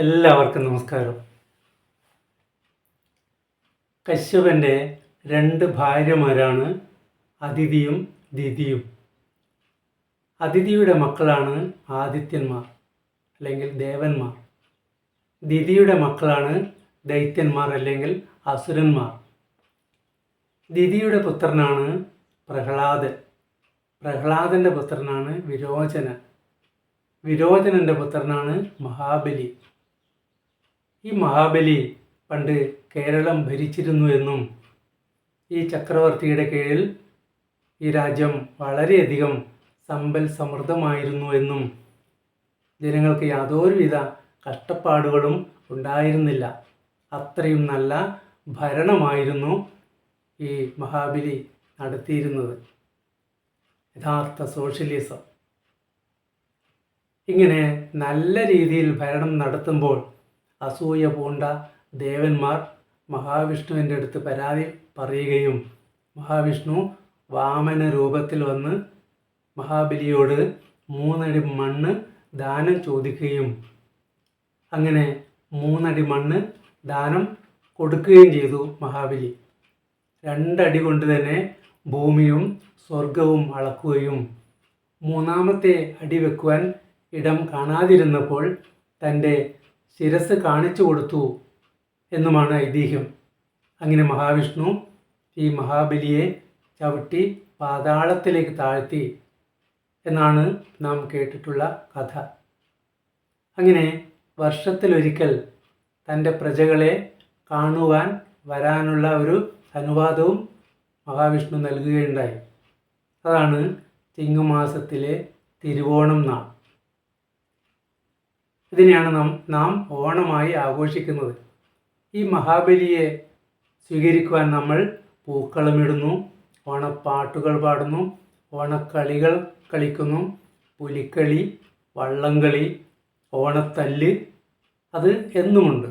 എല്ലാവർക്കും നമസ്കാരം. കശ്യപന്റെ രണ്ട് ഭാര്യമാരാണ് അതിഥിയും ദിതിയും അതിഥിയുടെ മക്കളാണ് ആദിത്യന്മാർ അല്ലെങ്കിൽ ദേവന്മാർ. ദിതിയുടെ മക്കളാണ് ദൈത്യന്മാർ അല്ലെങ്കിൽ അസുരന്മാർ. ദിതിയുടെ പുത്രനാണ് പ്രഹ്ലാദൻ. പ്രഹ്ലാദന്റെ പുത്രനാണ് വിരോചനൻ. വിരോചനന്റെ പുത്രനാണ് മഹാബലി. ഈ മഹാബലി പണ്ട് കേരളം ഭരിച്ചിരുന്നു എന്നും ഈ ചക്രവർത്തിയുടെ കീഴിൽ ഈ രാജ്യം വളരെയധികം സമ്പൽ സമൃദ്ധമായിരുന്നു എന്നും ജനങ്ങൾക്ക് യാതൊരുവിധ കഷ്ടപ്പാടുകളും ഉണ്ടായിരുന്നില്ല. അത്രയും നല്ല ഭരണമായിരുന്നു ഈ മഹാബലി നടത്തിയിരുന്നത്. യഥാർത്ഥ സോഷ്യലിസം. ഇങ്ങനെ നല്ല രീതിയിൽ ഭരണം നടത്തുമ്പോൾ അസൂയ പൂണ്ട ദേവന്മാർ മഹാവിഷ്ണുവിന്റെ അടുത്ത് പരാതി പറയുകയും മഹാവിഷ്ണു വാമന രൂപത്തിൽ വന്ന് മഹാബലിയോട് മൂന്നടി മണ്ണ് ദാനം ചോദിക്കുകയും അങ്ങനെ മൂന്നടി മണ്ണ് ദാനം കൊടുക്കുകയും ചെയ്തു മഹാബലി. രണ്ടടി കൊണ്ട് തന്നെ ഭൂമിയും സ്വർഗവും അളക്കുകയും മൂന്നാമത്തെ അടി വെക്കുവാൻ ഇടം കാണാതിരുന്നപ്പോൾ തന്റെ ശിരസ് കാണിച്ചു കൊടുത്തു എന്നുമാണ് ഐതിഹ്യം. അങ്ങനെ മഹാവിഷ്ണു ഈ മഹാബലിയെ ചവിട്ടി പാതാളത്തിലേക്ക് താഴ്ത്തി എന്നാണ് നാം കേട്ടിട്ടുള്ള കഥ. അങ്ങനെ വർഷത്തിലൊരിക്കൽ തന്റെ പ്രജകളെ കാണുവാൻ വരാനുള്ള ഒരു അനുവാദവും മഹാവിഷ്ണു നൽകുകയുണ്ടായി. അതാണ് ചിങ്ങമാസത്തിലെ തിരുവോണം നാൾ. ഇതിനെയാണ് നാം നാം ഓണമായി ആഘോഷിക്കുന്നത്. ഈ മഹാബലിയെ സ്വീകരിക്കുവാൻ നമ്മൾ പൂക്കളമിടുന്നു ഓണപ്പാട്ടുകൾ പാടുന്നു ഓണക്കളികൾ കളിക്കുന്നു പുലിക്കളി വള്ളംകളി ഓണത്തല്ല് അത് എന്നുമുണ്ട്.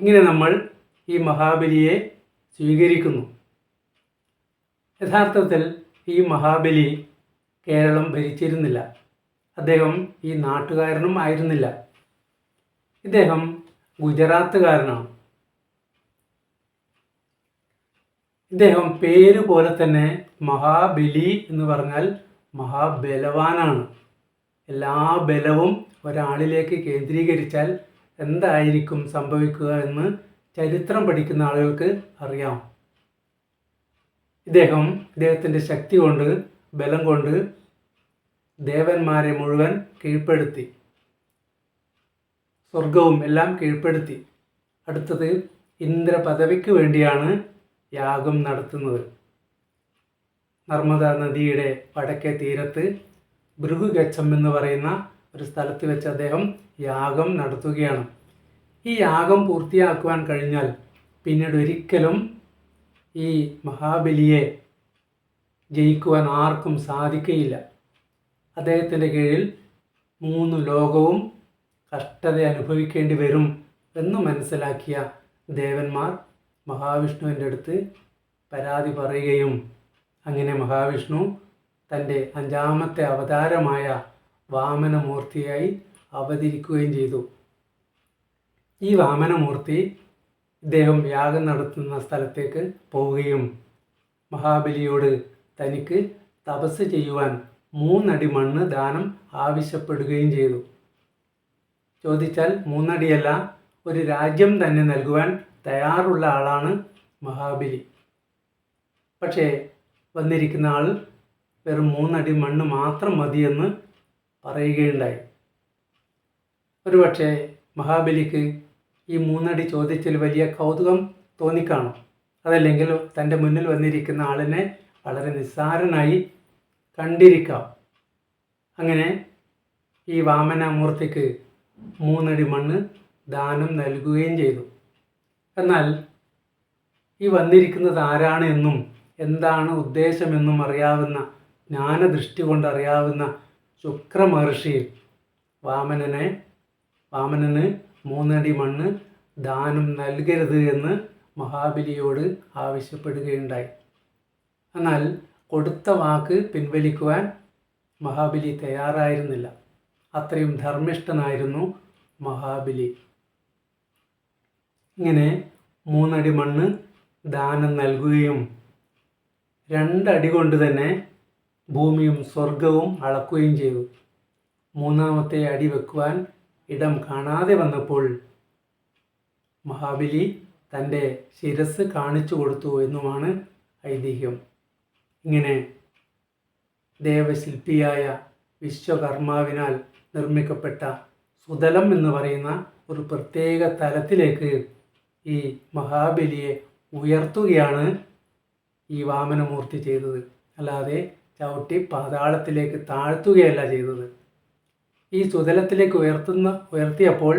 ഇങ്ങനെ നമ്മൾ ഈ മഹാബലിയെ സ്വീകരിക്കുന്നു. യഥാർത്ഥത്തിൽ ഈ മഹാബലി കേരളം ഭരിച്ചിരുന്നില്ല. അദ്ദേഹം ഈ നാട്ടുകാരനും ആയിരുന്നില്ല. ഇദ്ദേഹം ഗുജറാത്തുകാരനാണ്. ഇദ്ദേഹം പേര് പോലെ തന്നെ മഹാബലി എന്ന് പറഞ്ഞാൽ മഹാബലവാനാണ്. എല്ലാ ബലവും ഒരാളിലേക്ക് കേന്ദ്രീകരിച്ചാൽ എന്തായിരിക്കും സംഭവിക്കുക എന്ന് ചരിത്രം പഠിക്കുന്ന ആളുകൾക്ക് അറിയാം. ഇദ്ദേഹം ഇദ്ദേഹത്തിന്റെ ശക്തി കൊണ്ട് ബലം കൊണ്ട് ദേവന്മാരെ മുഴുവൻ കീഴ്പ്പെടുത്തി. സ്വർഗവും എല്ലാം കീഴ്പ്പെടുത്തി. അടുത്തത് ഇന്ദ്രപദവിക്ക് വേണ്ടിയാണ് യാഗം നടത്തുന്നത്. നർമ്മദ നദിയുടെ വടക്കേ തീരത്ത് ഭൃഗുഗച്ഛം എന്ന് പറയുന്ന ഒരു സ്ഥലത്ത് വെച്ച് അദ്ദേഹം യാഗം നടത്തുകയാണ്. ഈ യാഗം പൂർത്തിയാക്കുവാൻ കഴിഞ്ഞാൽ പിന്നീട് ഒരിക്കലും ഈ മഹാബലിയെ ജയിക്കുവാൻ ആർക്കും സാധിക്കുകയില്ല അദ്ദേഹത്തിന്റെ കീഴിൽ മൂന്ന് ലോകവും കഷ്ടത അനുഭവിക്കേണ്ടി വരും എന്ന് മനസ്സിലാക്കിയ ദേവന്മാർ മഹാവിഷ്ണുവിന്റെ അടുത്ത് പരാതി പറയുകയും അങ്ങനെ മഹാവിഷ്ണു തന്റെ അഞ്ചാമത്തെ അവതാരമായ വാമനമൂർത്തിയായി അവതരിക്കുകയും ചെയ്തു. ഈ വാമനമൂർത്തി ഇദ്ദേഹം യാഗം നടത്തുന്ന സ്ഥലത്തേക്ക് പോവുകയും മഹാബലിയോട് തനിക്ക് തപസ് ചെയ്യുവാൻ മൂന്നടി മണ്ണ് ദാനം ആവശ്യപ്പെടുകയും ചെയ്തു. ചോദിച്ചാൽ മൂന്നടിയല്ല ഒരു രാജ്യം തന്നെ നൽകുവാൻ തയ്യാറുള്ള ആളാണ് മഹാബലി. പക്ഷേ വന്നിരിക്കുന്ന ആൾ വെറും മൂന്നടി മണ്ണ് മാത്രം മതിയെന്ന് പറയുകയുണ്ടായി. ഒരുപക്ഷെ മഹാബലിക്ക് ഈ മൂന്നടി ചോദിച്ചതിൽ വലിയ കൗതുകം തോന്നിക്കാണും. അതല്ലെങ്കിൽ തന്റെ മുന്നിൽ വന്നിരിക്കുന്ന ആളിനെ വളരെ നിസ്സാരനായി കണ്ടിരിക്കാം. അങ്ങനെ ഈ വാമനമൂർത്തിക്ക് മൂന്നടി മണ്ണ് ദാനം നൽകുകയും ചെയ്തു. എന്നാൽ ഈ വന്നിരിക്കുന്നത് ആരാണ് എന്നും എന്താണ് ഉദ്ദേശമെന്നും അറിയാവുന്ന ജ്ഞാനദൃഷ്ടി കൊണ്ടറിയാവുന്ന ശുക്ര മഹർഷി വാമനനെ വാമനന് മൂന്നടി മണ്ണ് ദാനം നൽകരുത് എന്ന് മഹാബലിയോട് ആവശ്യപ്പെടുകയുണ്ടായി. എന്നാൽ കൊടുത്ത വാക്ക് പിൻവലിക്കുവാൻ മഹാബലി തയ്യാറായിരുന്നില്ല. അത്രയും ധർമ്മിഷ്ഠനായിരുന്നു മഹാബലി. ഇങ്ങനെ മൂന്നടി മണ്ണ് ദാനം നൽകുകയും രണ്ടടി കൊണ്ട് തന്നെ ഭൂമിയും സ്വർഗവും അളക്കുകയും ചെയ്തു. മൂന്നാമത്തെ അടി വെക്കുവാൻ ഇടം കാണാതെ വന്നപ്പോൾ മഹാബലി തന്റെ ശിരസ് കാണിച്ചു കൊടുത്തു എന്നുമാണ് ഐതിഹ്യം. ഇങ്ങനെ ദേവശില്പിയായ വിശ്വകർമാവിനാൽ നിർമ്മിക്കപ്പെട്ട സുതലം എന്ന് പറയുന്ന ഒരു പ്രത്യേക തലത്തിലേക്ക് ഈ മഹാബലിയെ ഉയർത്തുകയാണ് ഈ വാമനമൂർത്തി ചെയ്തത്. അല്ലാതെ ചവിട്ടി പാതാളത്തിലേക്ക് താഴ്ത്തുകയല്ല ചെയ്തത്. ഈ സുതലത്തിലേക്ക് ഉയർത്തുന്ന ഉയർത്തിയപ്പോൾ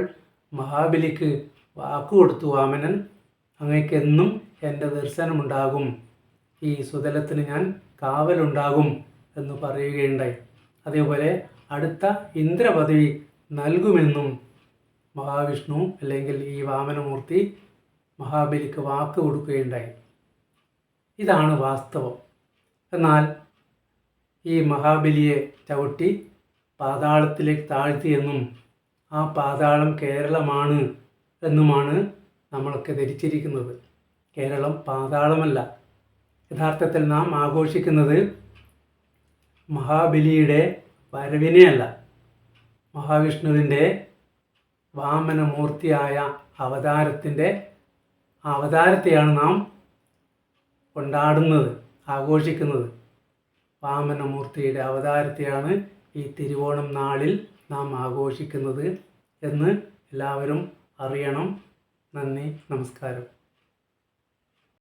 മഹാബലിക്ക് വാക്കു കൊടുത്തു വാമനൻ അങ്ങേക്കെന്നും എന്റെ ദർശനമുണ്ടാകും. ഈ സുതലത്തിന് ഞാൻ കാവലുണ്ടാകും എന്ന് പറയുകയുണ്ടായി. അതേപോലെ അടുത്ത ഇന്ദ്രപദവി നൽകുമെന്നും മഹാവിഷ്ണു അല്ലെങ്കിൽ ഈ വാമനമൂർത്തി മഹാബലിക്ക് വാക്ക് കൊടുക്കുകയുണ്ടായി. ഇതാണ് വാസ്തവം. എന്നാൽ ഈ മഹാബലിയെ ചവിട്ടി പാതാളത്തിലേക്ക് താഴ്ത്തിയെന്നും ആ പാതാളം കേരളമാണ് എന്നുമാണ് നമ്മളൊക്കെ ധരിച്ചിരിക്കുന്നത്. കേരളം പാതാളമല്ല യഥാർത്ഥത്തിൽ നാം ആഘോഷിക്കുന്നത് മഹാബലിയുടെ വരവിനെയല്ല. മഹാവിഷ്ണുവിന്റെ വാമനമൂർത്തിയായ അവതാരത്തിന്റെ അവതാരത്തെയാണ് നാം കൊണ്ടാടുന്നത് ആഘോഷിക്കുന്നത്. വാമനമൂർത്തിയുടെ അവതാരത്തെയാണ് ഈ തിരുവോണം നാളിൽ നാം ആഘോഷിക്കുന്നത് എന്ന് എല്ലാവരും അറിയണം. നന്ദി നമസ്കാരം.